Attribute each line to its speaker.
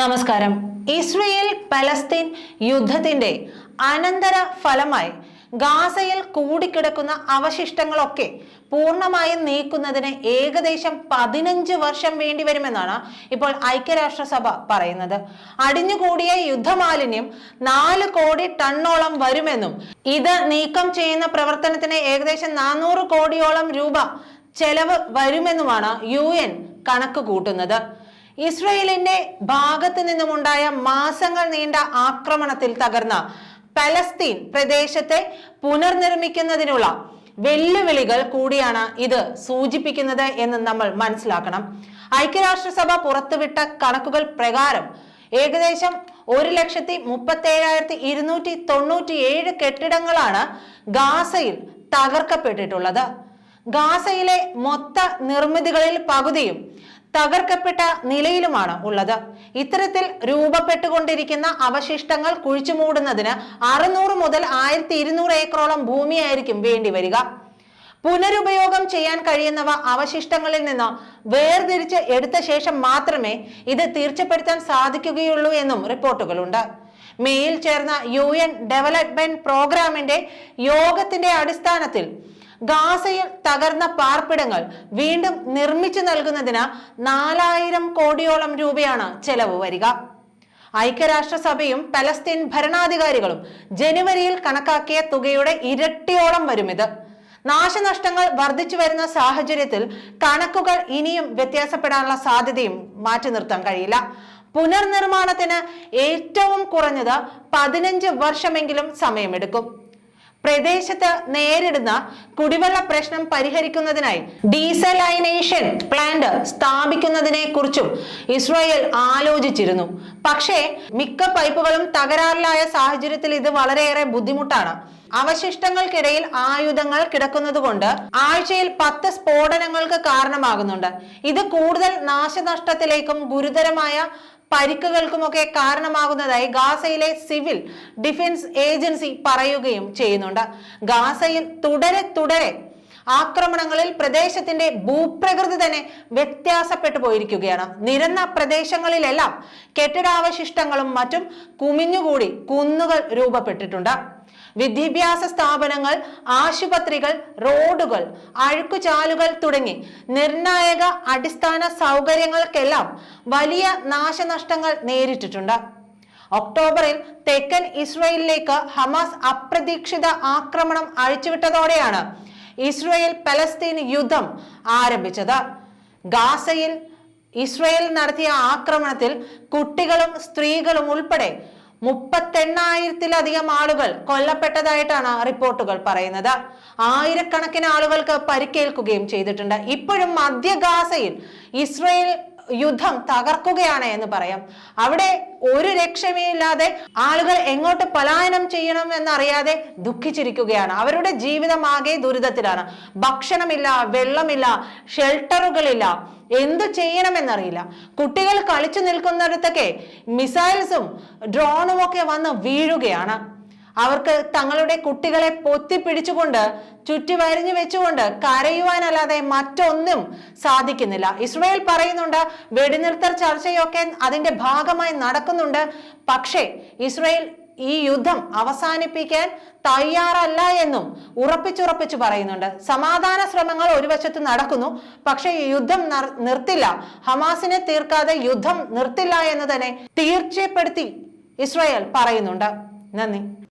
Speaker 1: നമസ്കാരം. Israel Palestine യുദ്ധത്തിന്റെ അനന്തര ഫലമായി ഗാസയിൽ കൂടിക്കിടക്കുന്ന അവശിഷ്ടങ്ങളൊക്കെ പൂർണമായും നീക്കുന്നതിന് ഏകദേശം പതിനഞ്ച് വർഷം വേണ്ടിവരുമെന്നാണ് ഇപ്പോൾ ഐക്യരാഷ്ട്രസഭ പറയുന്നത്. അടിഞ്ഞുകൂടിയ യുദ്ധമാലിന്യം നാല് കോടി ടണ്ണോളം വരുമെന്നും ഇത് നീക്കം ചെയ്യുന്ന പ്രവർത്തനത്തിന് ഏകദേശം നാനൂറ് കോടിയോളം രൂപ ചെലവ് വരുമെന്നുമാണ് യു കണക്ക് കൂട്ടുന്നത്. ഇസ്രയേലിന്റെ ഭാഗത്തു നിന്നുമുണ്ടായ മാസങ്ങൾ നീണ്ട ആക്രമണത്തിൽ തകർന്ന പലസ്തീൻ പ്രദേശത്തെ പുനർനിർമ്മിക്കുന്നതിനുള്ള വെല്ലുവിളികൾ കൂടിയാണ് ഇത് സൂചിപ്പിക്കുന്നത് എന്ന് നമ്മൾ മനസ്സിലാക്കണം. ഐക്യരാഷ്ട്രസഭ പുറത്തുവിട്ട കണക്കുകൾ പ്രകാരം ഏകദേശം ഒരു ലക്ഷത്തി മുപ്പത്തി ഏഴായിരത്തി ഇരുന്നൂറ്റി തൊണ്ണൂറ്റി ഏഴ് കെട്ടിടങ്ങളാണ് ഗാസയിൽ തകർക്കപ്പെട്ടിട്ടുള്ളത്. ഗാസയിലെ മൊത്ത നിർമ്മിതികളിൽ പകുതിയും തകർക്കപ്പെട്ട നിലയിലുമാണ് ഉള്ളത്. ഇത്തരത്തിൽ രൂപപ്പെട്ടുകൊണ്ടിരിക്കുന്ന അവശിഷ്ടങ്ങൾ കുഴിച്ചു മൂടുന്നതിന് അറുന്നൂറ് മുതൽ ആയിരത്തി ഇരുന്നൂറ് ഏക്കറോളം ഭൂമിയായിരിക്കും വേണ്ടിവരിക. പുനരുപയോഗം ചെയ്യാൻ കഴിയുന്നവ അവശിഷ്ടങ്ങളിൽ നിന്ന് വേർതിരിച്ച് എടുത്ത ശേഷം മാത്രമേ ഇത് തീർച്ചപ്പെടുത്താൻ സാധിക്കുകയുള്ളൂ എന്നും റിപ്പോർട്ടുകളുണ്ട്. മേയിൽ ചേർന്ന യു എൻ ഡെവലപ്മെന്റ് പ്രോഗ്രാമിന്റെ യോഗത്തിന്റെ അടിസ്ഥാനത്തിൽ ഗാസയിൽ തകർന്ന പാർപ്പിടങ്ങൾ വീണ്ടും നിർമ്മിച്ചു നൽകുന്നതിന് നാലായിരം കോടിയോളം രൂപയാണ് ചെലവ് വരിക. ഐക്യരാഷ്ട്രസഭയും പലസ്തീൻ ഭരണാധികാരികളും ജനുവരിയിൽ കണക്കാക്കിയ തുകയുടെ ഇരട്ടിയോളം വരും ഇത് നാശനഷ്ടങ്ങൾ വർദ്ധിച്ചു വരുന്ന സാഹചര്യത്തിൽ കണക്കുകൾ ഇനിയും വ്യത്യാസപ്പെടാനുള്ള സാധ്യതയും മാറ്റി നിർത്താൻ കഴിയില്ല. പുനർനിർമ്മാണത്തിന് ഏറ്റവും കുറഞ്ഞത് പതിനഞ്ച് വർഷമെങ്കിലും സമയമെടുക്കും. പ്രദേശത്ത് നേരിടുന്ന കുടിവെള്ള പ്രശ്നം പരിഹരിക്കുന്നതിനായി ഡീസലൈനേഷൻ പ്ലാന്റ് സ്ഥാപിക്കുന്നതിനെ കുറിച്ചും ഇസ്രായേൽ ആലോചിച്ചിരുന്നു. പക്ഷേ മിക്ക പൈപ്പുകളും തകരാറിലായ സാഹചര്യത്തിൽ ഇത് വളരെയേറെ ബുദ്ധിമുട്ടാണ്. അവശിഷ്ടങ്ങൾക്കിടയിൽ ആയുധങ്ങൾ കിടക്കുന്നതുകൊണ്ട് ആഴ്ചയിൽ പത്ത് സ്ഫോടനങ്ങൾക്ക് കാരണമാകുന്നുണ്ട്. ഇത് കൂടുതൽ നാശനഷ്ടത്തിലേക്കും ഗുരുതരമായ പരിക്കുകൾക്കുമൊക്കെ കാരണമാകുന്നതായി ഗാസയിലെ സിവിൽ ഡിഫൻസ് ഏജൻസി പറയുകയും ചെയ്യുന്നുണ്ട്. ഗാസയിൽ തുടരെ തുടരെ ആക്രമണങ്ങളിൽ പ്രദേശത്തിന്റെ ഭൂപ്രകൃതി തന്നെ വ്യത്യാസപ്പെട്ടു പോയിരിക്കുകയാണ്. നിരന്ന പ്രദേശങ്ങളിലെല്ലാം കെട്ടിടാവശിഷ്ടങ്ങളും മറ്റും കുമിഞ്ഞുകൂടി കുന്നുകൾ രൂപപ്പെട്ടിട്ടുണ്ട്. വിദ്യാഭ്യാസ സ്ഥാപനങ്ങൾ ആശുപത്രികൾ റോഡുകൾ അഴുക്കുചാലുകൾ തുടങ്ങി നിർണായക അടിസ്ഥാന സൗകര്യങ്ങൾക്കെല്ലാം വലിയ നാശനഷ്ടങ്ങൾ നേരിട്ടിട്ടുണ്ട്. ഒക്ടോബറിൽ തെക്കൻ ഇസ്രയേലിലേക്ക് ഹമാസ് അപ്രതീക്ഷിത ആക്രമണം അഴിച്ചുവിട്ടതോടെയാണ് ഇസ്രയേൽ പലസ്തീൻ യുദ്ധം ആരംഭിച്ചത്. ഗാസയിൽ ഇസ്രയേൽ നടത്തിയ ആക്രമണത്തിൽ കുട്ടികളും സ്ത്രീകളും ഉൾപ്പെടെ മുപ്പത്തെണ്ണായിരത്തിലധികം ആളുകൾ കൊല്ലപ്പെട്ടതായിട്ടാണ് റിപ്പോർട്ടുകൾ പറയുന്നത്. ആയിരക്കണക്കിന് ആളുകൾക്ക് പരിക്കേൽക്കുകയും ചെയ്തിട്ടുണ്ട്. ഇപ്പോഴും മധ്യ ഗാസയിൽ ഇസ്രയേൽ യുദ്ധം തകർക്കുകയാണ് എന്ന് പറയാം. അവിടെ ഒരു രക്ഷയുമില്ലാതെ ആളുകൾ എങ്ങോട്ട് പലായനം ചെയ്യണം എന്നറിയാതെ ദുഃഖിച്ചിരിക്കുകയാണ്. അവരുടെ ജീവിതമാകെ ദുരിതത്തിലാണ്. ഭക്ഷണമില്ല വെള്ളമില്ല ഷെൽട്ടറുകളില്ല എന്തു ചെയ്യണമെന്നറിയില്ല. കുട്ടികൾ കളിച്ചു നിൽക്കുന്നിടത്തൊക്കെ മിസൈൽസും ഡ്രോണും ഒക്കെ വന്ന് വീഴുകയാണ്. അവർക്ക് തങ്ങളുടെ കുട്ടികളെ പൊത്തിപ്പിടിച്ചുകൊണ്ട് ചുറ്റി വരിഞ്ഞു വെച്ചുകൊണ്ട് കരയുവാനല്ലാതെ മറ്റൊന്നും സാധിക്കുന്നില്ല. ഇസ്രായേൽ പറയുന്നുണ്ട് വെടിനിർത്തൽ ചർച്ചയൊക്കെ അതിന്റെ ഭാഗമായി നടക്കുന്നുണ്ട്. പക്ഷേ ഇസ്രയേൽ ഈ യുദ്ധം അവസാനിപ്പിക്കാൻ തയ്യാറല്ല എന്നും ഉറപ്പിച്ചുറപ്പിച്ചു പറയുന്നുണ്ട്. സമാധാന ശ്രമങ്ങൾ ഒരു വശത്ത് നടക്കുന്നു പക്ഷേ യുദ്ധം നർ- നിർത്തില്ല. ഹമാസിനെ തീർക്കാതെ യുദ്ധം നിർത്തില്ല എന്ന് തന്നെ തീർച്ചപ്പെടുത്തി ഇസ്രായേൽ പറയുന്നുണ്ട്. നന്ദി.